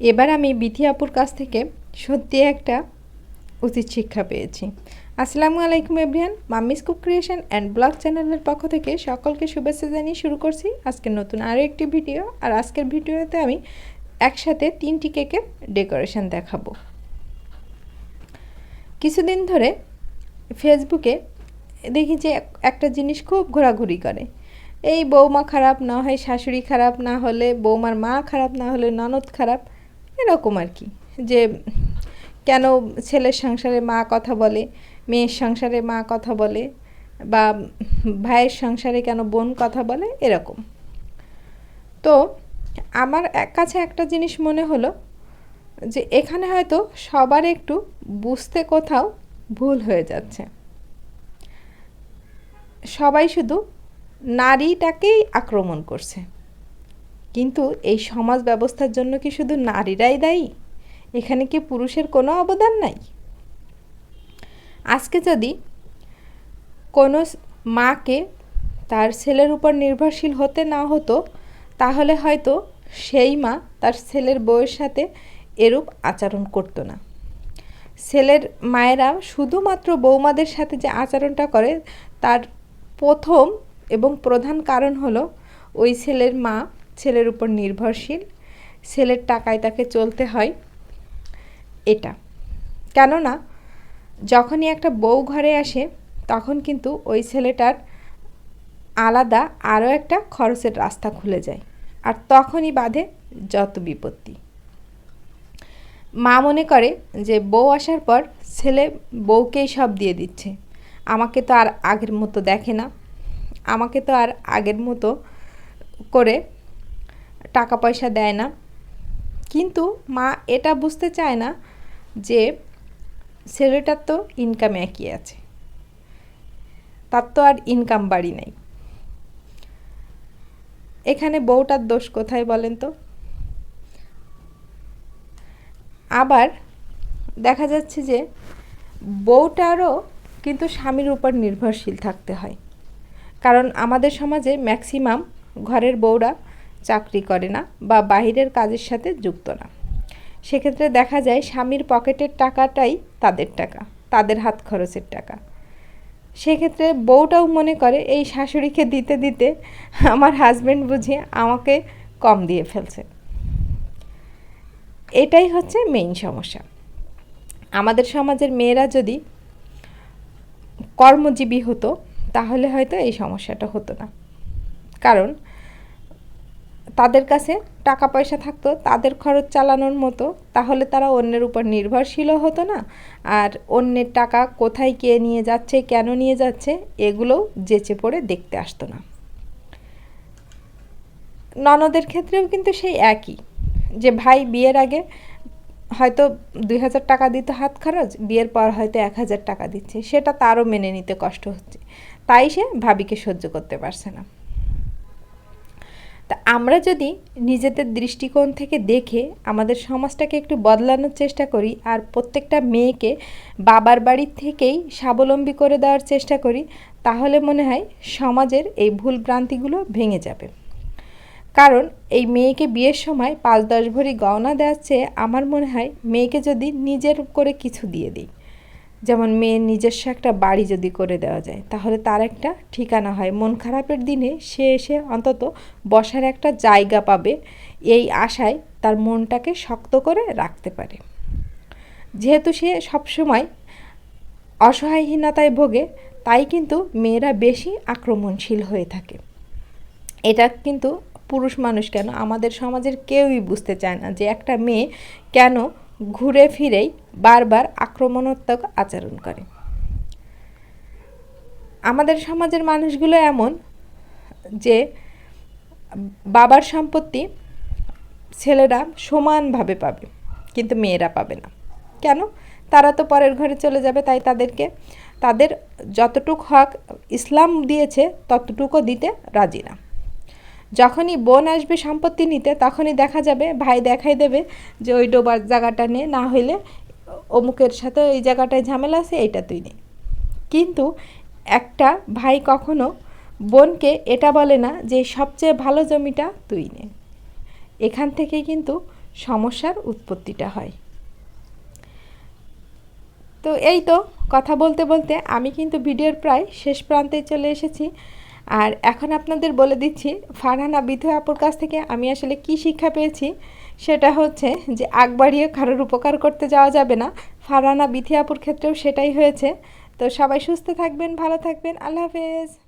এবার আমি বিথি আপুর কাছ থেকে সত্যি একটা উচিত শিক্ষা পেয়েছি। আসসালামু আলাইকুম everyone, mummy's cook creation and blog চ্যানেলের পক্ষ থেকে সকলকে শুভেচ্ছা জানিয়ে শুরু করছি আজকের নতুন আরও একটি ভিডিও। আর আজকের ভিডিওতে আমি একসাথে তিনটি কেকের ডেকোরেশন দেখাবো। কিছুদিন ধরে ফেসবুকে দেখি যে একটা জিনিস খুব ঘোরাঘুরি করে। এই বৌমা খারাপ না হয়, শাশুড়ি খারাপ না হলে, বৌমার মা খারাপ না হলে ননদ খারাপ এরকম আর কি, যে কেন ছেলের সংসারে মা কথা বলে, মেয়ের সংসারে মা কথা বলে, বা ভাইয়ের সংসারে কেন বোন কথা বলে, এরকম। তো আমার এক কাছে একটা জিনিস মনে হলো যে এখানে হয়তো সবার একটু বুঝতে কোথাও ভুল হয়ে যাচ্ছে। সবাই শুধু নারীটাকেই আক্রমণ করছে। কিন্তু এই সমাজ ব্যবস্থার জন্য কি শুধু নারীরাই দায়ী? এখানে কি পুরুষের কোনো অবদান নাই? আজকে যদি কোনো মাকে তার ছেলের উপর নির্ভরশীল হতে না হতো, তাহলে হয়তো সেই মা তার ছেলের বউয়ের সাথে এরূপ আচরণ করতো না। ছেলের মায়েরা শুধুমাত্র বৌমাদের সাথে যে আচরণটা করে, তার প্রথম এবং প্রধান কারণ হলো ওই ছেলের মা ছেলের উপর নির্ভরশীল। ছেলের টাকায় তাকে চলতে হয় এটা। কেননা, যখনই একটা বউ ঘরে আসে, তখন কিন্তু ওই ছেলেটার আলাদা আরও একটা খরচের রাস্তা খুলে যায় আর তখনই বাঁধে যত বিপত্তি। মা মনে করে যে, বউ আসার পর ছেলে বউকেই সব দিয়ে দিচ্ছে। আমাকে তো আর আগের মতো দেখে না। আমাকে তো আর আগের মতো করে টাকা পয়সা দেয় না। কিন্তু মা এটা বুঝতে চায় না যে ছেলেটার তো ইনকাম একই আছে। তার তো আর ইনকাম বাড়ি নেই। এখানে বউটার দোষ কোথায় বলেন তো? আবার দেখা যাচ্ছে যে বউটারও কিন্তু স্বামীর উপর নির্ভরশীল থাকতে হয়। কারণ আমাদের সমাজে ম্যাক্সিমাম ঘরের বউরা চাকরি করে না বা বাহিরের কাজের সাথে যুক্ত না। সেক্ষেত্রে দেখা যায় স্বামীর পকেটের টাকাটাই তাদের টাকা, তাদের হাত খরচের টাকা। সেক্ষেত্রে বউটাও মনে করে, এই শাশুড়িকে দিতে দিতে আমার হাজব্যান্ড বুঝে আমাকে কম দিয়ে ফেলছে। এটাই হচ্ছে মেইন সমস্যা। আমাদের সমাজের মেয়েরা যদি কর্মজীবী হতো, তাহলে হয়তো এই সমস্যাটা হতো না। কারণ তাদের কাছে টাকা পয়সা থাকতো, তাদের খরচ চালানোর মতো, তাহলে তারা অন্যের উপর নির্ভরশীলও হতো না। আর অন্যের টাকা কোথায় কে নিয়ে যাচ্ছে, কেন নিয়ে যাচ্ছে, এগুলোও যেচে পড়ে দেখতে আসতো না। ননদের ক্ষেত্রেও কিন্তু সেই একই, যে ভাই বিয়ের আগে হয়তো দুই হাজার টাকা দিত হাত খরচ, বিয়ের পর হয়তো এক হাজার টাকা দিচ্ছে, সেটা তারও মেনে নিতে কষ্ট হচ্ছে। তাই সে ভাবিকে সহ্য করতে পারছে না। তা আমরা যদি নিজেদের দৃষ্টিকোণ থেকে দেখে আমাদের সমাজটাকে একটু বদলানোর চেষ্টা করি আর প্রত্যেকটা মেয়েকে বাবার বাড়ি থেকেই স্বাবলম্বী করে দেওয়ার চেষ্টা করি, তাহলে মনে হয় সমাজের এই ভুল ভ্রান্তিগুলো ভেঙে যাবে। কারণ এই মেয়েকে বিয়ের সময় পাঁচ দশ ভরি গয়না দেওয়ার চেয়ে আমার মনে হয় মেয়েকে যদি নিজের করে কিছু দিয়ে দিই। যেমন মেয়ের নিজস্ব একটা বাড়ি যদি করে দেওয়া যায়, তাহলে তার একটা ঠিকানা হয়। মন খারাপের দিনে সে এসে অন্তত বসার একটা জায়গা পাবে। এই আশায় তার মনটাকে শক্ত করে রাখতে পারে। যেহেতু সে সবসময় অসহায়হীনতায় ভোগে, তাই কিন্তু মেয়েরা বেশি আক্রমণশীল হয়ে থাকে। এটা কিন্তু পুরুষ মানুষ কেন? আমাদের সমাজের কেউই বুঝতে চায় না যে একটা মেয়ে কেন ঘুরে ফিরেই বারবার আক্রমণাত্মক আচরণ করে। আমাদের সমাজের মানুষগুলো এমন যে বাবার সম্পত্তি ছেলেরা সমানভাবে পাবে, কিন্তু মেয়েরা পাবে না। কেন? তারা তো পরের ঘরে চলে যাবে, তাই তাদেরকে, তাদের যতটুক হক ইসলাম দিয়েছে, ততটুকু দিতে রাজি না। যখনই বোন আসবে সম্পত্তি নিতে, তখনই দেখা যাবে, ভাই দেখাই দেবে যে ওই ডোবার জায়গাটা নে, না হইলে অমুকের সাথে ওই জায়গাটায় ঝামেলা আছে, এইটা তুই নে। কিন্তু একটা ভাই কখনো বোনকে এটা বলে না যে সবচেয়ে ভালো জমিটা তুই নে। এখান থেকে কিন্তু সমস্যার উৎপত্তিটা হয়। তো এই তো কথা বলতে বলতে আমি কিন্তু ভিডিওর প্রায় শেষ প্রান্তে চলে এসেছি। আর এখন আপনাদের বলে দিচ্ছি, ফারহানা বিধু আপুর কাছ থেকে আমি আসলে কি শিক্ষা পেয়েছি, সেটা হচ্ছে যে আগ বাড়িয়ে কারোর উপকার করতে যাওয়া যাবে না। ফারহানা বিথি আপুর ক্ষেত্রেও সেটাই হয়েছে। তো সবাই সুস্থ থাকবেন, ভালো থাকবেন। আল্লাহ হাফেজ।